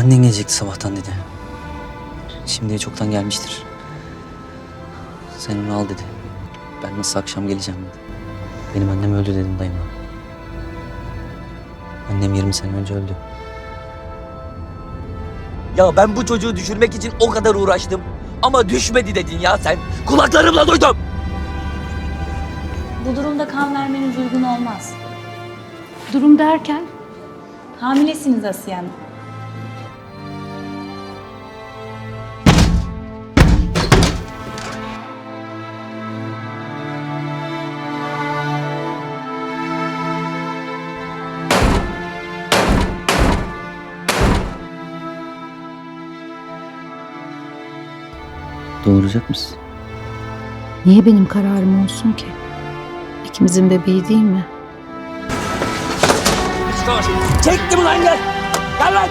Annen gelecekti sabahtan dedi. Şimdiye çoktan gelmiştir. Sen onu al dedi. Ben nasıl akşam geleceğim dedi. Benim annem öldü dedim dayıma. Annem 20 sene önce öldü. Ya ben bu çocuğu düşürmek için o kadar uğraştım. Ama düşmedi dedin ya sen. Kulaklarımla duydum. Bu durumda kan vermeniz uygun olmaz. Durum derken Hamilesiniz Asiye Hanım. Doğuracak mısın? niye benim kararım olsun ki? İkimizin bebeği değil mi? Çektim lan gel. Gel lan.